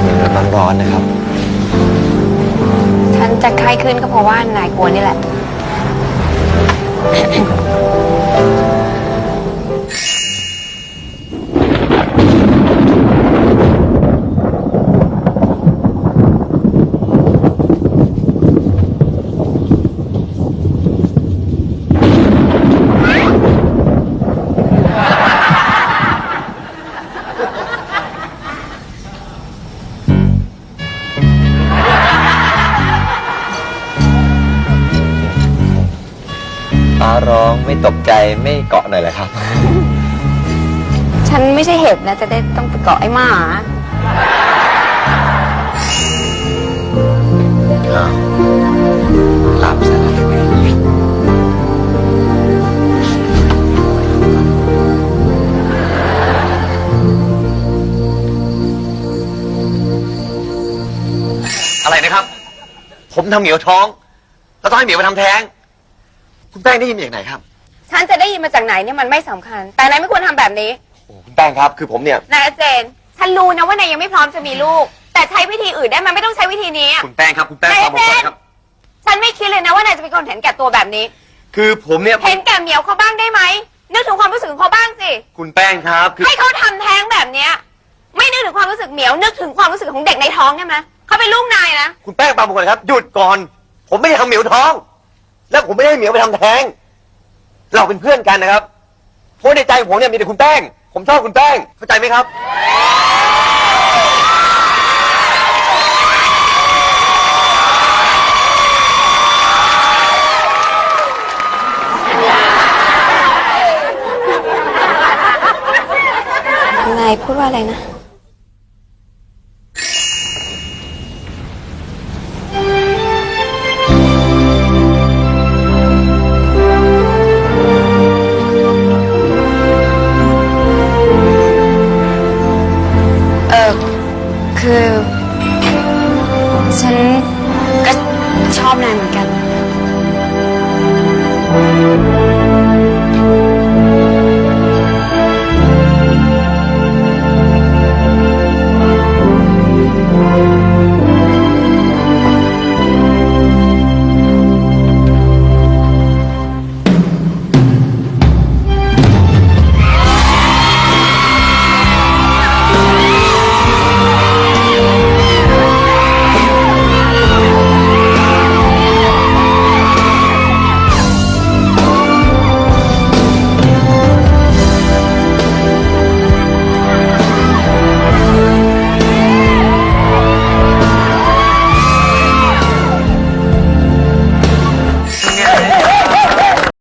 เหมือนมันร้อนๆนะครับ ฉันจะไข้ขึ้นก็เพราะว่านายกลัวนี่แหละ ฟ้าร้องไม่ตกใจไม่เกาะหน่อยเหรอครับ ฉันไม่ใช่เห็บนะ จะได้ต้องไปเกาะไอ้หมา อ้าวหลับซะแล้วอะไรนะครับ ผมทำเหมียวท้อง แล้วต้องให้เหมียวไปทำแท้ง คุณแป้งได้ยินมาจากไหนครับ ฉันจะได้ยินมาจากไหนเนี่ยมันไม่สำคัญ แต่นายไม่ควรทำแบบนี้ โอ้คุณแป้งครับ คือผมเนี่ย นายเจน ฉันรู้นะว่านายยังไม่พร้อมจะมีลูก แต่ใช้วิธีอื่นได้มันไม่ต้องใช้วิธีนี้คุณแป้งครับ คุณแป้งไหนฟังผมก่อนครับ ฉันไม่คิดเลยนะว่านายจะเป็นคนเห็นแก่ตัวแบบนี้ คือผมเนี่ย เห็นแก่เหมียวเขาบ้างได้ไหม นึกถึงความรู้สึกของเขาบ้างสิ คุณแป้งครับ คือ ให้เขาทำแท้งแบบเนี้ย ไม่นึกถึงความรู้สึกเหมียว นึกถึงความรู้สึกของเด็กในท้องได้ไหมเขาเป็นลูกนายนะ คุณแป้งฟังผมก่อนครับ หยุดก่อน ผมไม่ได้ทำเหมียวท้อง แล้วผมไม่ได้ให้เหมียวไปทำแท้ง เราเป็นเพื่อนกันนะครับเพราะในใจผมเนี่ยมีแต่คุณแป้ง ผมชอบคุณแป้ง เข้าใจไหมครับ นายพูดว่าอะไรนะ